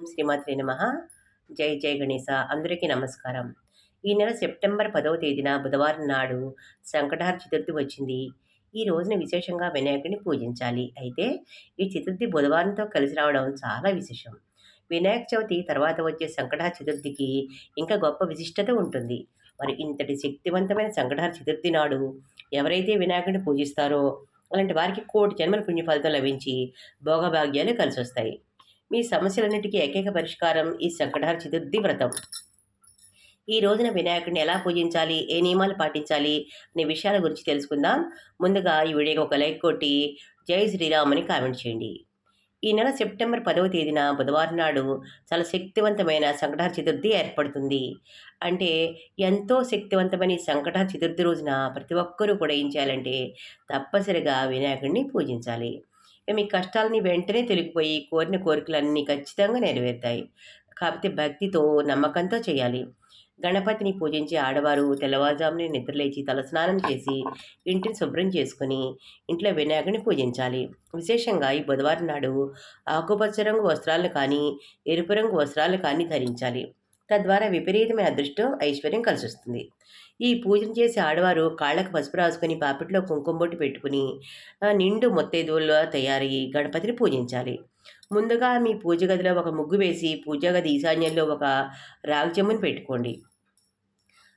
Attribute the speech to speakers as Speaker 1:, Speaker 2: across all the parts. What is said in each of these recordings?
Speaker 1: శ్రీమాత్రి నమ. జై జై గణేశ. అందరికీ నమస్కారం. ఈ నెల సెప్టెంబర్ పదవ తేదీన బుధవారం నాడు సంకటహార చతుర్థి వచ్చింది. ఈ రోజున విశేషంగా వినాయకుడిని పూజించాలి. అయితే ఈ చతుర్థి బుధవారంతో కలిసి రావడం చాలా విశేషం. వినాయక చవితి తర్వాత వచ్చే సంకటహార చతుర్థికి ఇంకా గొప్ప విశిష్టత ఉంటుంది. మరి ఇంతటి శక్తివంతమైన సంకటహార చతుర్థి నాడు ఎవరైతే వినాయకుడిని పూజిస్తారో అలాంటి వారికి కోటి జన్మల పుణ్య ఫలితం లభించి భోగభాగ్యాలు కలిసి వస్తాయి మీ సమస్యలన్నిటికీ ఏకైక పరిష్కారం ఈ సంకటహార చతుర్థి వ్రతం. ఈ రోజున వినాయకుడిని ఎలా పూజించాలి? ఏ నియమాలు పాటించాలి? అనే విషయాల గురించి తెలుసుకుందాం. ముందుగా ఈ వీడియోకి ఒక లైక్ కొట్టి జై శ్రీరామ్ అని కామెంట్ చేయండి. ఈ నెల సెప్టెంబర్ పదవ తేదీన బుధవారం నాడు చాలా శక్తివంతమైన సంకటహర చతుర్థి ఏర్పడుతుంది. అంటే ఎంతో శక్తివంతమైన ఈ చతుర్థి రోజున ప్రతి ఒక్కరూ కూడా ఏం చేయాలంటే తప్పనిసరిగా వినాయకుడిని పూజించాలి. మీ కష్టాలని వెంటనే తొలగిపోయి కోరిన కోరికలన్నీ ఖచ్చితంగా నెరవేరుతాయి. కాకపోతే భక్తితో నమ్మకంతో చేయాలి. గణపతిని పూజించి ఆడవారు తెల్లవారుజామున నిద్రలేచి తలస్నానం చేసి ఇంటిని శుభ్రం చేసుకుని ఇంట్లో వినాయకుని పూజించాలి. విశేషంగా ఈ బుధవారం నాడు ఆకుపచ్చ రంగు వస్త్రాలను కానీ ఎరుపు రంగు వస్త్రాలు కానీ ధరించాలి. తద్వారా విపరీతమైన అదృష్టం ఐశ్వర్యం కలిసి వస్తుంది ఈ పూజను చేసే ఆడవారు కాళ్ళకు పసుపు రాసుకొని పాపిట్లో కుంకుమబొట్టు పెట్టుకుని నిండు మొత్తేదువుల్లో తయారయ్యి గణపతిని పూజించాలి. ముందుగా మీ పూజ గదిలో ఒక ముగ్గు వేసి పూజా గది ఈశాన్యంలో ఒక రాగచెమ్మును పెట్టుకోండి.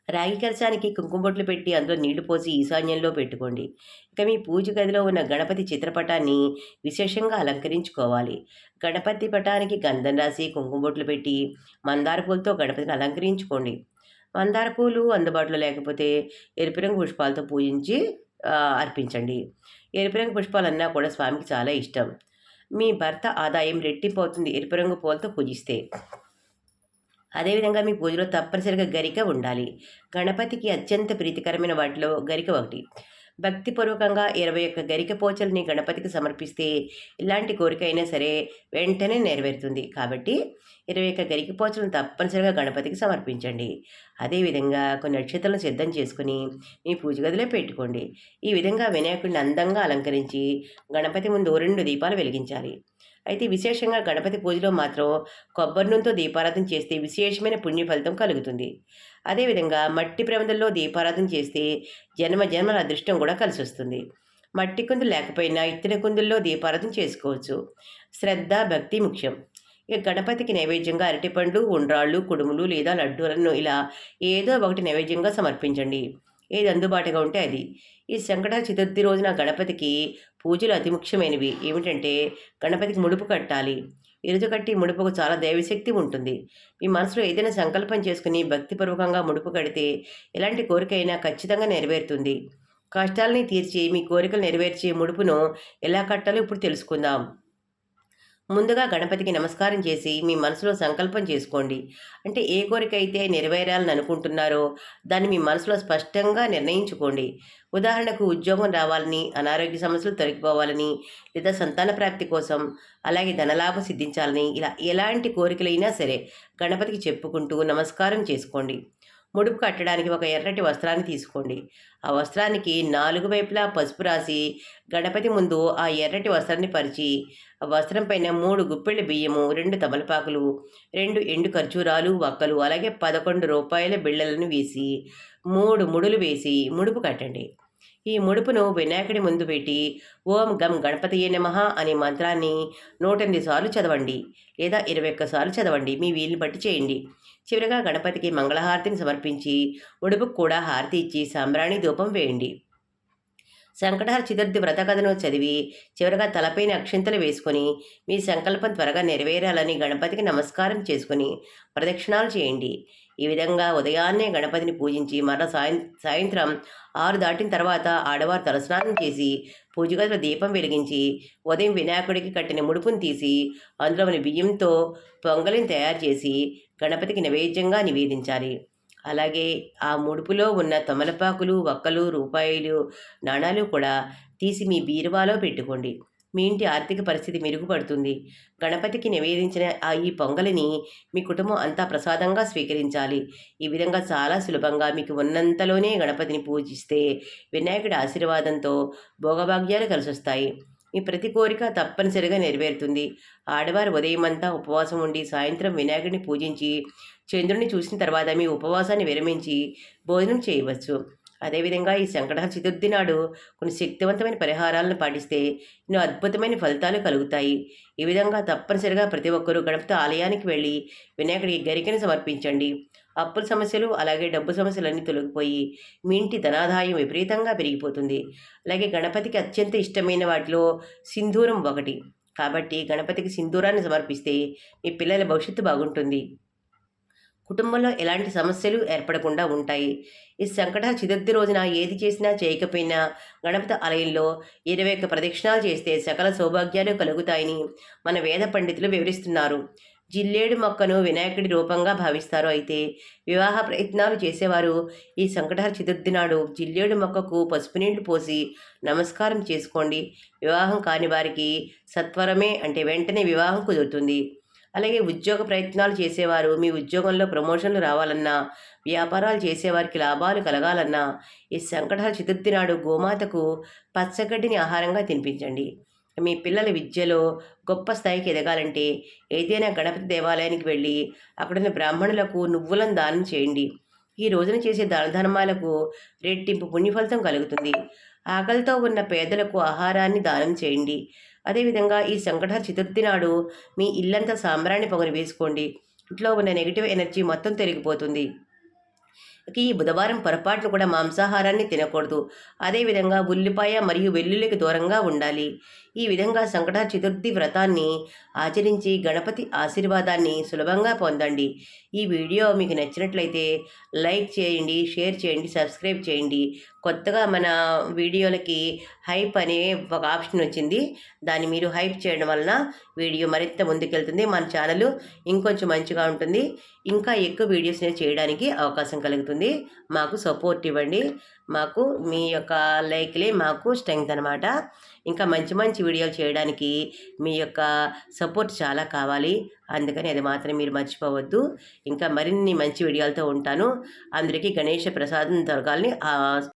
Speaker 1: రాగి కలశానికి కుంకుమ బొట్లు పెట్టి అందులో నీళ్ళు పోసి ఈశాన్యంలో పెట్టుకోండి. ఇక మీ పూజ గదిలో ఉన్న గణపతి చిత్రపటాన్ని విశేషంగా అలంకరించుకోవాలి. గణపతి పటానికి గంధం రాసి కుంకుమ బొట్లు పెట్టి మందార పూలతో గణపతిని అలంకరించుకోండి. మందార పూలు అందుబాటులో లేకపోతే ఎరుపు రంగు పుష్పాలతో పూజించి అర్పించండి. ఎరుపు రంగు పుష్పాలన్నా కూడా స్వామికి చాలా ఇష్టం. మీ భర్త ఆదాయం రెట్టింపు అవుతుంది ఎరుపు రంగు పూలతో పూజిస్తే. అదేవిధంగా మీ పూజలో తప్పనిసరిగా గరిక ఉండాలి. గణపతికి అత్యంత ప్రీతికరమైన వాటిలో గరిక ఒకటి. భక్తిపూర్వకంగా ఇరవై ఒక్క గరిక పోచల్ని గణపతికి సమర్పిస్తే ఎలాంటి కోరిక అయినా సరే వెంటనే నెరవేరుతుంది. కాబట్టి ఇరవై ఒక్క గరిక పోచలను తప్పనిసరిగా గణపతికి సమర్పించండి. అదేవిధంగా కొన్ని నక్షత్రాలను సిద్ధం చేసుకుని మీ పూజ గదిలో పెట్టుకోండి. ఈ విధంగా వినాయకుడిని అందంగా అలంకరించి గణపతి ముందు రెండు దీపాలు వెలిగించాలి. అయితే విశేషంగా గణపతి పూజలో మాత్రం కొబ్బరి నూనెతో దీపారాధన చేస్తే విశేషమైన పుణ్య ఫలితం కలుగుతుంది. అదేవిధంగా మట్టి ప్రమిదల్లో దీపారాధన చేస్తే జన్మ జన్మల అదృష్టం కూడా కలిసి వస్తుంది మట్టి కుందులు లేకపోయినా ఇతర కుందుల్లో దీపారాధన చేసుకోవచ్చు. శ్రద్ధ భక్తి ముఖ్యం. ఇక గణపతికి నైవేద్యంగా అరటిపండు ఉండ్రాళ్ళు కుడుములు లేదా లడ్డూలను ఇలా ఏదో ఒకటి నైవేద్యంగా సమర్పించండి. ఏది అందుబాటుగా ఉంటే అది. ఈ సంకట చతుర్థి రోజున గణపతికి పూజలు అతి ముఖ్యమైనవి. ఏమిటంటే గణపతికి ముడుపు కట్టాలి. ఇరుజు కట్టి ముడుపుకు చాలా దైవశక్తి ఉంటుంది. మీ మనసులో ఏదైనా సంకల్పం చేసుకుని భక్తిపూర్వకంగా ముడుపు కడితే ఎలాంటి కోరిక అయినా ఖచ్చితంగా నెరవేరుతుంది. కష్టాలని తీర్చి మీ కోరికలు నెరవేర్చే ముడుపును ఎలా కట్టాలో ఇప్పుడు తెలుసుకుందాం. ముందుగా గణపతికి నమస్కారం చేసి మీ మనసులో సంకల్పం చేసుకోండి. అంటే ఏ కోరిక అయితే నెరవేరాలని అనుకుంటున్నారో దాన్ని మీ మనసులో స్పష్టంగా నిర్ణయించుకోండి. ఉదాహరణకు ఉద్యోగం రావాలని అనారోగ్య సమస్యలు తొలగిపోవాలని లేదా సంతాన ప్రాప్తి కోసం అలాగే ధనలాభం సిద్ధించాలని ఇలా ఎలాంటి కోరికలైనా సరే గణపతికి చెప్పుకుంటూ నమస్కారం చేసుకోండి. ముడుపు కట్టడానికి ఒక ఎర్రటి వస్త్రాన్ని తీసుకోండి. ఆ వస్త్రానికి నాలుగు వైపులా పసుపు రాసి గణపతి ముందు ఆ ఎర్రటి వస్త్రాన్ని పరిచి ఆ వస్త్రం పైన మూడు గుప్పెళ్ళ బియ్యము రెండు తమలపాకులు రెండు ఎండు ఖర్జూరాలు వక్కలు అలాగే పదకొండు రూపాయల బిళ్ళలను వేసి మూడు ముడులు వేసి ముడుపు కట్టండి. ఈ ముడుపును వినాయకుడి ముందు పెట్టి ఓం గం గణపతియే నమః అనే మంత్రాన్ని నూట ఎనిమిది సార్లు చదవండి లేదా ఇరవై ఒక్కసార్లు చదవండి. మీ వీలుని బట్టి చేయండి. చివరిగా గణపతికి మంగళహారతిని సమర్పించి ఉడుపుకు కూడా హారతి ఇచ్చి సాంబ్రాణి ధూపం వేయండి. శంకటహర చతుర్థి వ్రత కథను చదివి చివరగా తలపైన అక్షింతలు వేసుకొని మీ సంకల్పం త్వరగా నెరవేరాలని గణపతికి నమస్కారం చేసుకుని ప్రదక్షిణాలు చేయండి. ఈ విధంగా ఉదయాన్నే గణపతిని పూజించి మరల సాయం సాయంత్రం ఆరు దాటిన తర్వాత ఆడవారు తలస్నానం చేసి పూజగదిలో దీపం వెలిగించి ఉదయం వినాయకుడికి కట్టిన ముడుపును తీసి అందులోని బియ్యంతో పొంగలిని తయారు చేసి గణపతికి నైవేద్యంగా నివేదించాలి. అలాగే ఆ ముడుపులో ఉన్న తమలపాకులు వక్కలు రూపాయలు నాణాలు కూడా తీసి మీ బీరువాలో పెట్టుకోండి. మీ ఇంటి ఆర్థిక పరిస్థితి మెరుగుపడుతుంది. గణపతికి నివేదించిన ఆ ఈ పొంగలిని మీ కుటుంబం అంతా ప్రసాదంగా స్వీకరించాలి. ఈ విధంగా చాలా సులభంగా మీకు ఉన్నంతలోనే గణపతిని పూజిస్తే వినాయకుడి ఆశీర్వాదంతో భోగభాగ్యాలు కలిసొస్తాయి. మీ ప్రతి కోరిక తప్పనిసరిగా నెరవేరుతుంది. ఆడవారు ఉదయమంతా ఉపవాసం ఉండి సాయంత్రం వినాయకుడిని పూజించి చంద్రుని చూసిన తర్వాత మీ ఉపవాసాన్ని విరమించి భోజనం చేయవచ్చు. అదేవిధంగా ఈ సంకటహర చతుర్థి నాడు కొన్ని శక్తివంతమైన పరిహారాలను పాటిస్తే ఎన్నో అద్భుతమైన ఫలితాలు కలుగుతాయి. ఈ విధంగా తప్పనిసరిగా ప్రతి ఒక్కరూ గణపతి ఆలయానికి వెళ్ళి వినాయకుడికి గరికను సమర్పించండి. అప్పుల సమస్యలు అలాగే డబ్బు సమస్యలన్నీ తొలగిపోయి మీ ఇంటి ధనాదాయం విపరీతంగా పెరిగిపోతుంది. అలాగే గణపతికి అత్యంత ఇష్టమైన వాటిలో సింధూరం ఒకటి. కాబట్టి గణపతికి సింధూరాన్ని సమర్పిస్తే మీ పిల్లల భవిష్యత్తు బాగుంటుంది. కుటుంబంలో ఎలాంటి సమస్యలు ఏర్పడకుండా ఉంటాయి. ఈ సంకట చతుర్థి రోజున ఏది చేసినా చేయకపోయినా గణపతి ఆలయంలో ఇరవై ఒక్క ప్రదక్షిణాలు చేస్తే సకల సౌభాగ్యాలు కలుగుతాయని మన వేద పండితులు వివరిస్తున్నారు. జిల్లేడు మొక్కను వినాయకుడి రూపంగా భావిస్తారు. అయితే వివాహ ప్రయత్నాలు చేసేవారు ఈ సంకటహర చతుర్థి నాడు జిల్లేడు మొక్కకు పసుపు నీళ్ళు పోసి నమస్కారం చేసుకోండి. వివాహం కాని వారికి సత్వరమే అంటే వెంటనే వివాహం కుదురుతుంది. అలాగే ఉద్యోగ ప్రయత్నాలు చేసేవారు మీ ఉద్యోగంలో ప్రమోషన్లు రావాలన్నా వ్యాపారాలు చేసేవారికి లాభాలు కలగాలన్నా ఈ సంకటహర చతుర్థి నాడు గోమాతకు పచ్చగడ్డిని ఆహారంగా తినిపించండి. మీ పిల్లల విద్యలో గొప్ప స్థాయికి ఎదగాలంటే ఏదైనా గణపతి దేవాలయానికి వెళ్ళి అక్కడున్న బ్రాహ్మణులకు నువ్వులను దానం చేయండి. ఈ రోజున చేసే దాన ధర్మాలకు రెట్టింపు పుణ్యఫలితం కలుగుతుంది. ఆకలితో ఉన్న పేదలకు ఆహారాన్ని దానం చేయండి. అదేవిధంగా ఈ సంకట చతుర్థి నాడు మీ ఇల్లంతా సాంబ్రాణి పొగని వేసుకోండి. ఇంట్లో ఉన్న నెగిటివ్ ఎనర్జీ మొత్తం తిరిగిపోతుంది ఈ బుధవారం పొరపాట్లు కూడా మాంసాహారాన్ని తినకూడదు. అదేవిధంగా ఉల్లిపాయ మరియు వెల్లుల్లికి దూరంగా ఉండాలి. ఈ విధంగా సంకట చతుర్థి వ్రతాన్ని ఆచరించి గణపతి ఆశీర్వాదాన్ని సులభంగా పొందండి. ఈ వీడియో మీకు నచ్చినట్లయితే లైక్ చేయండి షేర్ చేయండి సబ్స్క్రైబ్ చేయండి. కొత్తగా మన వీడియోలకి హైప్ అనే ఒక ఆప్షన్ వచ్చింది. దాన్ని మీరు హైప్ చేయడం వలన వీడియో మరింత ముందుకెళ్తుంది. మన ఛానల్ ఇంకొంచెం మంచిగా ఉంటుంది. ఇంకా ఎక్కువ వీడియోస్ చేయడానికి అవకాశం కలుగుతుంది. మాకు సపోర్ట్ ఇవ్వండి. మాకు మీ యొక్క లైక్లే మాకు స్ట్రెంగ్త్ అనమాట ఇంకా మంచి మంచి వీడియోలు చేయడానికి మీ యొక్క సపోర్ట్ చాలా కావాలి. అందుకని అది మాత్రం మీరు మర్చిపోవద్దు. ఇంకా మరిన్ని మంచి వీడియోలతో ఉంటాను. అందరికీ గణేష ప్రసాదం దొరకాలని